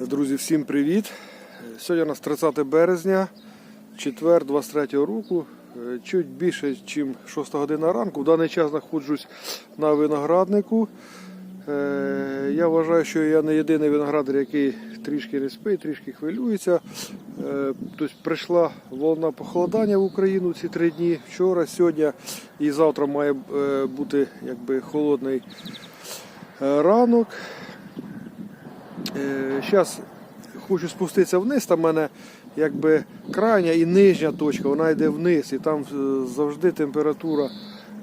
Друзі, всім привіт! Сьогодні у нас 30 березня, четвер 23 року. Е, Чуть більше, ніж 6 година ранку. В даний час знаходжусь на винограднику. Е, Я вважаю, що я не єдиний виноградар, який трішки не спить, трішки хвилюється. Е, Тобто прийшла волна похолодання в Україну ці три дні. Вчора, сьогодні і завтра має бути якби холодний ранок. Зараз хочу спуститися вниз, там в мене якби крайня і нижня точка, вона йде вниз, і там е, завжди температура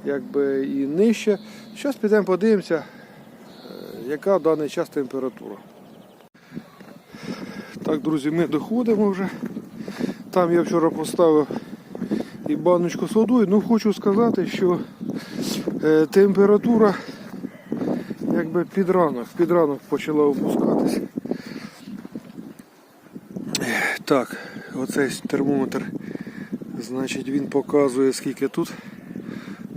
якби і нижча. Зараз підемо подивимося, е, яка в даний час температура. Так, друзі, ми доходимо вже. Там я вчора поставив і баночку з водою. Ну хочу сказати, що е, температура якби під ранок, під ранок почала опускатися. Так, оцей термометр, значить він показує скільки тут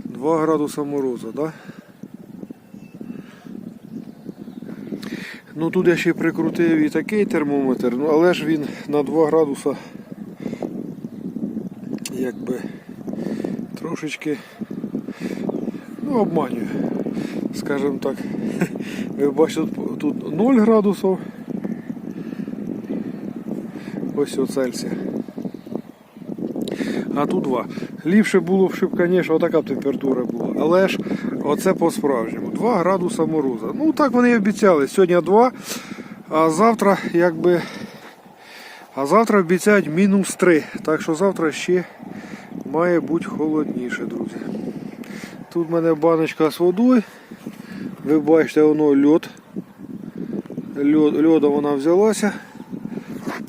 2 градуса морозу, да? Ну тут я ще прикрутив і такий термометр, ну але ж він на 2 градуса якби трошечки ну, обманює, скажімо так. Ви бачите, тут, тут 0 градусів. Ось о Цельсія. А тут 2. Ліпше було б, щоб, звісно, така б температура була. Але ж оце по-справжньому. 2 градуса мороза. Ну так вони і обіцяли. Сьогодні 2, а завтра якби. А завтра обіцяють мінус 3. Так що завтра ще має бути холодніше, друзі. Тут в мене баночка з водою. Ви бачите, воно льод. Льод, льода вона взялася.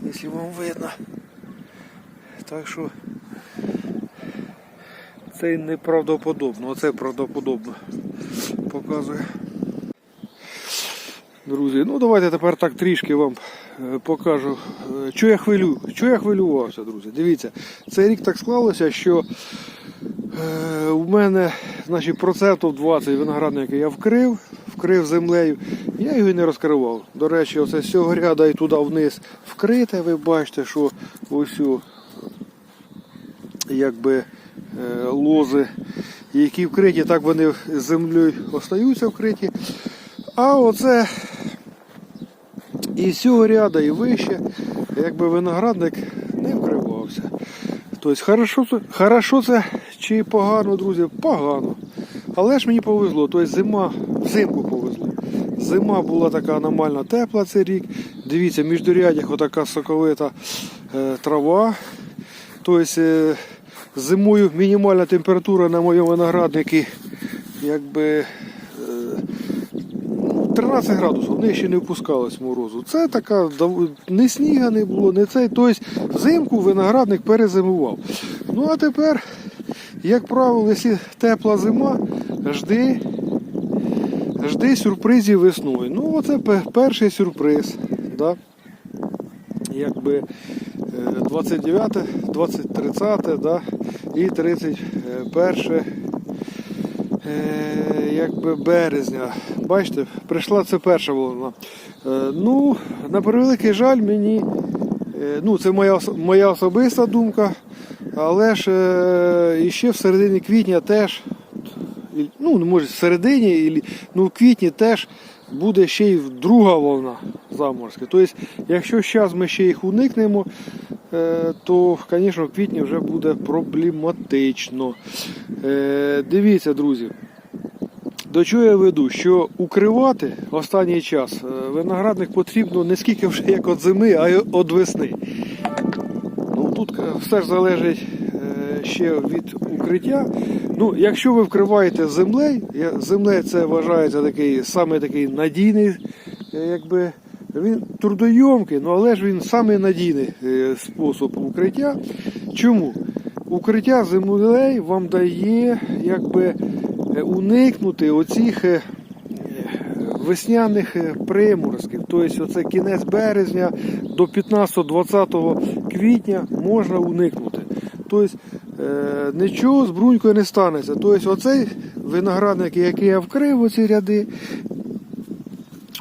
Якщо вам видно. Так що це неправдоподобно, оце правдоподобно показує. Друзі, ну давайте тепер так трішки вам е, покажу, е, що я хвилю, що я хвилювався, друзі. Дивіться, цей рік так склалося, що е, у мене значить, процентів 20 виноградника я вкрив, вкрив землею. Я його і не розкривав. До речі, оце з цього ряда і туди вниз вкрите. Ви бачите, що ось якби е, лози, які вкриті, так вони з землею остаються вкриті. А оце і з цього ряда, і вище, якби виноградник не вкривався. Тобто, хорошо хорошо це чи погано, друзі? Погано. Але ж мені повезло, тобто зима, взимку повезло. Зима була така аномально тепла цей рік. Дивіться, між дорядях отака соковита е, трава. Тобто е, зимою мінімальна температура на моєму винограднику якби е, 13 градусів, нижче не впускалось морозу. Це така не сніга не було, не цей. Тобто взимку виноградник перезимував. Ну а тепер, як правило, якщо тепла зима, жди, жди сюрпризів весною. Ну, оце перший сюрприз. Да? Якби е, 29, 20, 30, да? і 31 е, якби березня. Бачите, прийшла це перша волна. Е, ну, на превеликий жаль, мені, е, ну, це моя, моя особиста думка, але ж е, ще в середині квітня теж, ну, може, в середині, ну, в квітні теж буде ще й друга волна заморська. Тобто, якщо зараз ми ще їх уникнемо, е, то, звісно, в квітні вже буде проблематично. Е, Дивіться, друзі. До чого я веду? Що укривати останній час виноградник потрібно не скільки вже як від зими, а й від весни. Тут е, все ж залежить е, ще від укриття. Ну, якщо ви вкриваєте землею, землею це вважається такий саме такий надійний, е, якби він трудойомкий, ну але ж він самий надійний спосіб укриття. Чому? Укриття землею вам дає якби уникнути оцих весняних приморозків. Тобто оце кінець березня до 15-20 квітня можна уникнути. Тобто е, нічого з брунькою не станеться. Тобто оцей виноградник, який я вкрив оці ряди,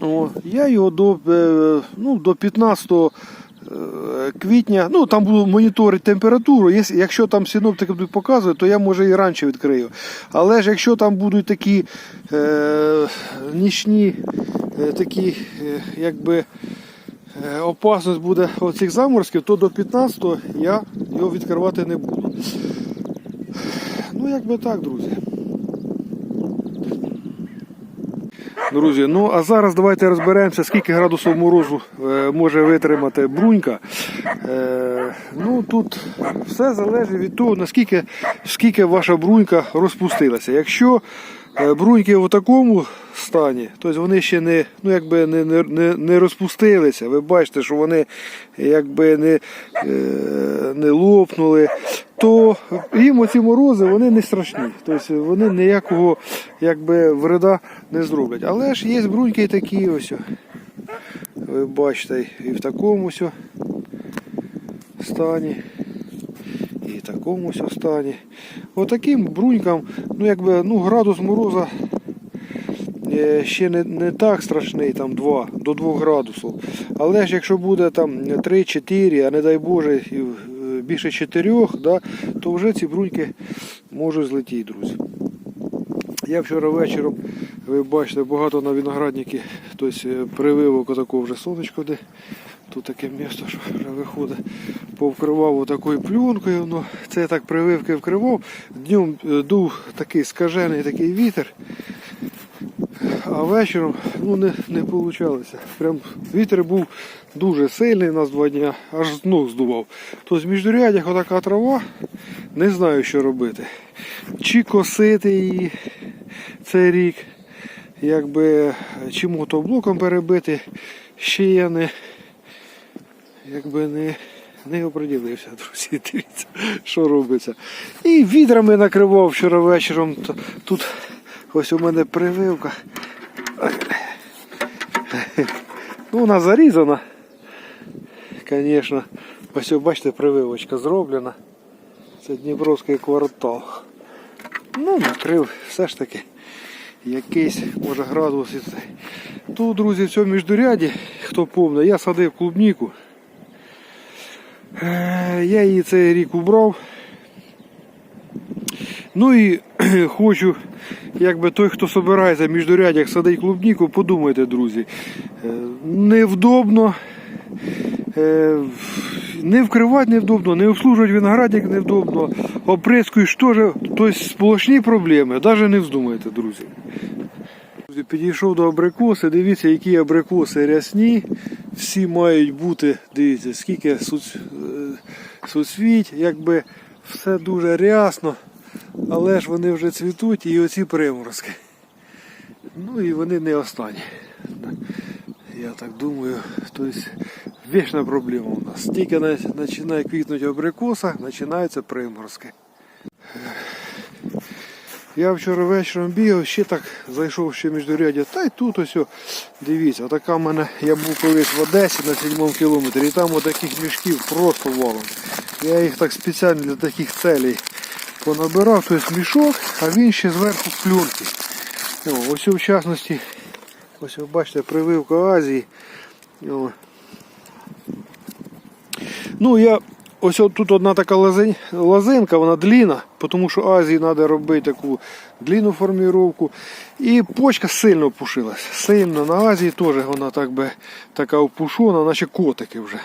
О, я його до, е, ну, до 15 е, квітня, ну там буду моніторити температуру. Якщо там синоптики будуть показувати, то я може і раніше відкрию. Але ж якщо там будуть такі е, нічні, такі, якби опасність буде оцих заморозків, то до 15 я його відкривати не буду. Ну, якби так, друзі. Друзі, ну а зараз давайте розберемося, скільки градусів морозу е, може витримати брунька. Е, ну тут все залежить від того, наскільки скільки ваша брунька розпустилася. Якщо е, бруньки в такому стані, тобто вони ще не, ну, якби не, не, не, не розпустилися. Ви бачите, що вони якби не, е, не лопнули, то їм оці морози вони не страшні. Тобто вони ніякого якби, вреда не зроблять. Але ж є бруньки і такі ось. Ви бачите, і в такому стані. І такомусь стані. Отаким брунькам, ну якби ну, градус мороза е, ще не, не так страшний, там 2 до 2 градусів. Але ж якщо буде там 3-4, а не дай Боже, е, більше 4, да, то вже ці бруньки можуть злетіти, друзі. Я вчора вечором, ви бачите, багато на виноградники, тобто е, прививок отакого вже сонечко, де тут таке місто, що вже виходить, повкривав отакою пленкою. Ну, це я так прививки вкривав. Днем е, дув такий скажений такий вітер. А вечором ну, не, не вийшло. Прям вітер був дуже сильний нас два дні, аж з ног здував. Тобто в міждурядях отака трава, не знаю, що робити. Чи косити її цей рік, якби чи мотоблоком перебити, ще я не, якби не, не оприділився, друзі. Дивіться, що робиться. І відрами накривав вчора вечором. Тут ось у мене прививка. Ну, вона зарізана. Звісно. Ось бачите, прививочка зроблена. Це Дніпровський квартал. Ну, накрив все ж таки якийсь, може, градус. і це. Тут, друзі, в цьому міждуряді, хто помне, я садив клубніку. Е, Я її цей рік убрав. Ну і хочу, якби той, хто собирається в міждурядях садить клубніку, подумайте, друзі. Е, Невдобно. Не вкривати невдобно, не обслужувати виноградник невдобно, оприскуєш теж, тобто сплошні проблеми, навіть не вздумайте, друзі. Підійшов до абрикоси, дивіться, які абрикоси рясні. Всі мають бути, дивіться, скільки суц... е, суцвіть, якби все дуже рясно, але ж вони вже цвітуть і оці приморозки. Ну і вони не останні. Я так думаю, тобто вічна проблема у нас. Тільки на- починає квітнути абрикоса, починаються приморозки. Я вчора вечором бігав, ще так зайшов ще міждурядя. Та й тут ось, дивіться, така в мене, я був колись в Одесі на 7 кілометрі, і там отаких мішків просто валом. Я їх так спеціально для таких целей понабирав, тобто мішок, а він ще зверху пленки. О, ось в частності, ось ви бачите, прививка Азії. Ну, я ось тут одна така лозин- лозинка, вона длінна, тому що Азії треба робити таку длинну форміровку. І почка сильно опушилась. Сильно на Азії теж вона так би така опушена, наче котики вже.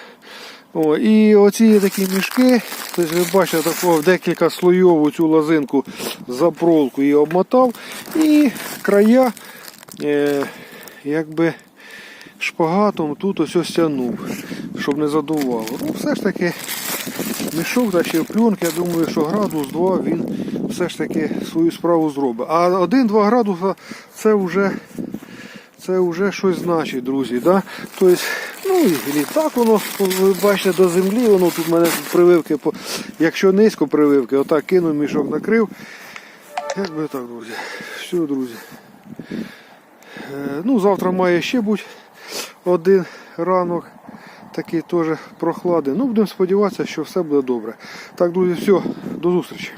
О, і оці такі мішки, тобто ви бачите, такого декілька слойову цю лозинку за проволоку і обмотав. І края е, якби шпагатом тут ось ось тягнув, щоб не задувало. Ну, все ж таки, мішок та ще пленки, я думаю, що градус 2 він все ж таки свою справу зробить. А 1-2 градуса це вже це вже щось значить, друзі. Да? Тобто, ну і так воно, ви бачите, до землі, воно тут в мене прививки, якщо низько прививки, отак кинув, мішок накрив. Як би так, друзі. Все, друзі. Е, Ну, завтра має ще бути один ранок. Такий теж прохладний. Ну, будемо сподіватися, що все буде добре. Так, друзі, все, до зустрічі.